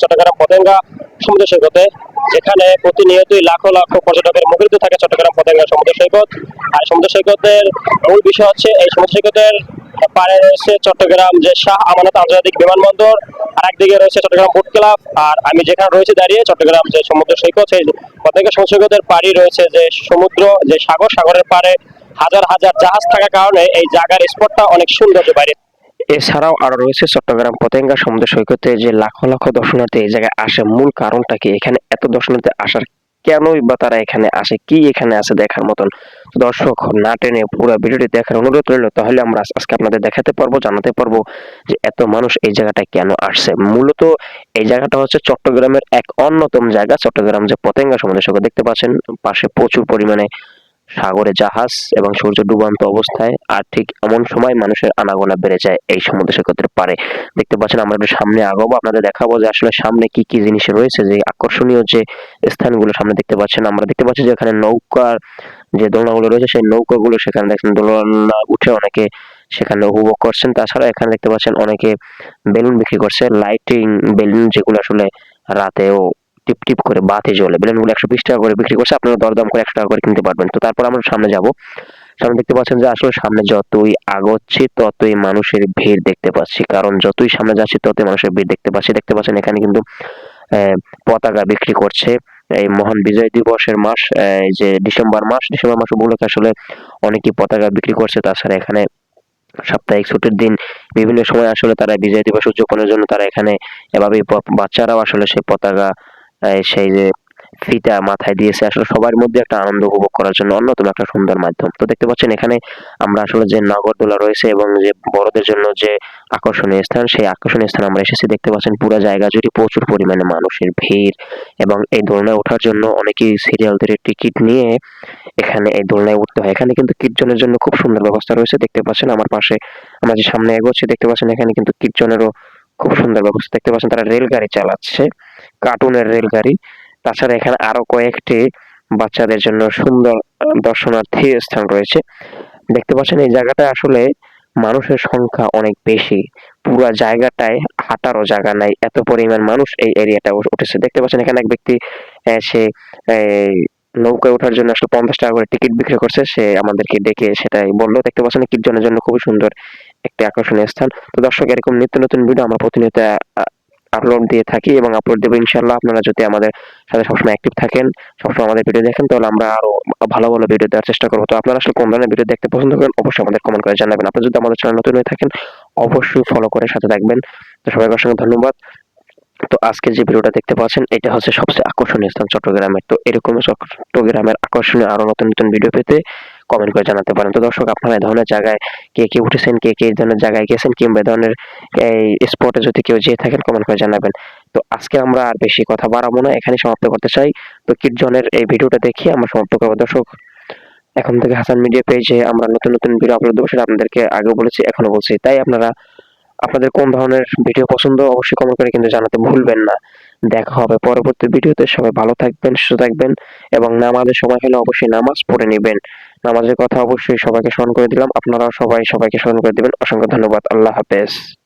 চট্টগ্রাম পতেঙ্গা সমুদ্র সৈকতে, যেখানে প্রতিনিয়তই লাখো লাখো পর্যটকের মুখরিত থাকে চট্টগ্রাম পতেঙ্গা সমুদ্র সৈকত। আর সমুদ্র সৈকতের মূল বিষয় হচ্ছে, এই সমুদ্র সৈকতের পাড়ে রয়েছে চট্টগ্রাম যে শাহ আমানত আন্তর্জাতিক বিমানবন্দর, আর একদিকে রয়েছে চট্টগ্রাম বোট ক্লাব, আর আমি যেখানে রয়েছে দাঁড়িয়ে চট্টগ্রাম যে সমুদ্র সৈকত, সেই পতেঙ্গা সমুদ্র সৈকতের পাড়ি রয়েছে যে সমুদ্র, যে সাগর, সাগরের পাড়ে হাজার হাজার জাহাজ থাকার কারণে এই জায়গার স্পটটা অনেক সুন্দর বাইরে এছাড়াও আরও রয়েছে চট্টগ্রাম পতেঙ্গা সমুদ্র সৈকতে যে লাখো লাখো দর্শনার্থী এই জায়গায় আসে। মূল কারণটা কি? এখানে এত দর্শনার্থী আসার কেনই বা তারা এখানে আসে? কি এখানে আছে দেখার মতন? দর্শক, না টেনে পুরো ভিডিওটি দেখার অনুরোধ রইল। তাহলে আমরা আজকে আপনাদের দেখাতে পারব, জানাতে পারব যে এত মানুষ এই জায়গাটা কেন আসছে। মূলত এই জায়গাটা হচ্ছে চট্টগ্রামের এক অন্যতম জায়গা। চট্টগ্রাম যে পতেঙ্গা সমুদ্র সৈকত দেখতে পাচ্ছেন, পাশে প্রচুর পরিমাণে সাগরে জাহাজ এবং সূর্য ডুবান্ত অবস্থায়, আর ঠিক এমন সময় মানুষের আনাগোনা বেড়ে যায় এই সমুদ্র সৈকতের পারে দেখতে পাচ্ছেন আমরা একটু সামনে আগাবো, আপনাদের দেখাবো যে আসলে সামনে কি কি জিনিস রয়েছে, যে আকর্ষণীয় যে স্থানগুলো সামনে দেখতে পাচ্ছেন আমরা। দেখতে পাচ্ছি যে এখানে নৌকার যে দোলনাগুলো রয়েছে, সেই নৌকাগুলো সেখানে দেখছেন দোলনা উঠে অনেকে সেখানে উপভোগ করছেন। তাছাড়া এখানে দেখতে পাচ্ছেন অনেকে বেলুন বিক্রি করছে, লাইটিং বেলুন যেগুলো আসলে রাতেও টিপ টিপ করে বাতি জ্বলে বেলুনগুলো একশো বিশ টাকা করে বিক্রি করছে, আপনারা দরদাম করে একশো টাকা করে কিনতে পারবেন। তো তারপর আমরা সামনে যাব। সামনে দেখতে পাচ্ছেন যে আসলে সামনে যতই আগচ্ছি, ততই মানুষের ভিড় দেখতে পাচ্ছি। কারণ যতই সামনে যাচ্ছি, ততই মানুষের ভিড় দেখতে পাচ্ছি। দেখতে পাচ্ছেন এখানে কিন্তু পতাকা বিক্রি করছে। এই মহান বিজয় দিবসের মাস যে ডিসেম্বর মাস ডিসেম্বর মাস উপলক্ষে আসলে অনেকেই পতাকা বিক্রি করছে। তাছাড়া এখানে সাপ্তাহিক ছুটির দিন বিভিন্ন সময় আসলে তারা বিজয় দিবস উদযাপনের জন্য তারা এখানে এভাবেই বাচ্চারাও আসলে সেই পতাকা সেই যে ফিতা মাথায় দিয়েছে, আসলে সবার মধ্যে একটা আনন্দ উপভোগ করার জন্য অন্যতম একটা সুন্দর মাধ্যম। তো দেখতে পাচ্ছেন এখানে আমরা আসলে যে নগরদোলা রয়েছে এবং যে বড়দের জন্য যে আকর্ষণীয় স্থান, সেই আকর্ষণীয় স্থান আমরা এসেছি। দেখতে পাচ্ছেন পুরো জায়গা জুড়ে প্রচুর পরিমাণে মানুষের ভিড় এবং এই দোলনায় ওঠার জন্য অনেকেই সিরিয়াল ধরে টিকিট নিয়ে এখানে এই দোলনায় উঠতে হয়। এখানে কিন্তু কীর্তনের জন্য খুব সুন্দর ব্যবস্থা রয়েছে। দেখতে পাচ্ছেন আমার পাশে আমরা যে সামনে এগোচ্ছি, দেখতে পাচ্ছেন এখানে কিন্তু কীর্তনেরও খুব সুন্দর ব্যবস্থা। দেখতে পাচ্ছেন তারা রেলগাড়ি চালাচ্ছে। কার্টুনের রেলগাড়ি তাছাড়া এখানে আরও কয়েকটি বাচ্চাদের জন্য সুন্দর দর্শনার্থী স্থান রয়েছে। দেখতে পাচ্ছেন এই জায়গাটা আসলে মানুষের সংখ্যা অনেক বেশি। পুরো জায়গাটায় হাঁটারও জায়গা নাই। এত পরিমাণ মানুষ এই এরিয়াটা উঠেছে। দেখতে পাচ্ছেন এখানে এক ব্যক্তি সে নৌকায় ওঠার জন্য আসলে পঞ্চাশ টাকা করে টিকিট বিক্রি করছে। সে আমাদেরকে ডেকে সেটাই বলল। দেখতে পাচ্ছেন কীর্তনের জন্য খুবই সুন্দর একটি আকর্ষণীয় স্থান। তো দর্শক, এরকম নিত্য নতুন ভিডিও আমরা প্রতিনিয়ত আপলোড দিয়ে থাকি এবং আপলোড দেবো ইনশাল্লাহ আপনারা যদি আমাদের সাথে সবসময় অ্যাক্টিভ থাকেন, সবসময় আমাদের ভিডিও দেখেন, তাহলে আমরা আরও ভালো ভালো ভিডিও দেওয়ার চেষ্টা করব। তো আপনারা আসলে কোন ধরনের ভিডিও দেখতে পছন্দ করেন, অবশ্যই আমাদের কমেন্ট করে জানাবেন। আপনারা যদি আমাদের চ্যানেল নতুন হয়ে থাকেন, অবশ্যই ফলো করে সাথে থাকবেন। তো সবাইকে অসংখ্য ধন্যবাদ। তো আজকে যে ভিডিওটা দেখতে পাচ্ছেন, এটা হচ্ছে সবচেয়ে আকর্ষণীয় স্থান চট্টগ্রামের। তো এরকম চট্টগ্রামের আকর্ষণীয় আরও নতুন নতুন ভিডিও পেতে কমেন্ট করে জানাতে পারেন। তো দর্শক, আপনারা এই ধরনের জায়গায় কে কে উঠেছেন, কে কে এই ধরনের জায়গায় গেছেন কিংবা এই ধরনের, এই স্পটে যদি কেউ যেয়ে থাকেন কমেন্ট করে জানাবেন। তো আজকে আমরা আর বেশি কথা বাড়াবো না এখানে সমাপ্ত করতে চাই। তো কিটজনের এই ভিডিওটা দেখে আমরা সমাপ্ত করব। দর্শক, এখন থেকে হাসান মিডিয়া পেজে আমরা নতুন নতুন ভিডিও আপলোড দেবো, সেটা আপনাদেরকে আগে বলেছি এখনও বলছি। তাই আপনারা, আপনাদের কোন ধরনের ভিডিও পছন্দ, অবশ্যই কমেন্ট করে কিন্তু জানাতে ভুলবেন না। দেখা হবে পরবর্তী ভিডিওতে। সবাই ভালো থাকবেন, সুস্থ থাকবেন এবং নামাজের সময় হলে অবশ্যই নামাজ পড়ে নেবেন। নামাজের কথা অবশ্যই সবাইকে স্মরণ করে দিলাম। আপনারাও সবাই সবাইকে স্মরণ করে দিবেন। অসংখ্য ধন্যবাদ। আল্লাহ হাফেজ।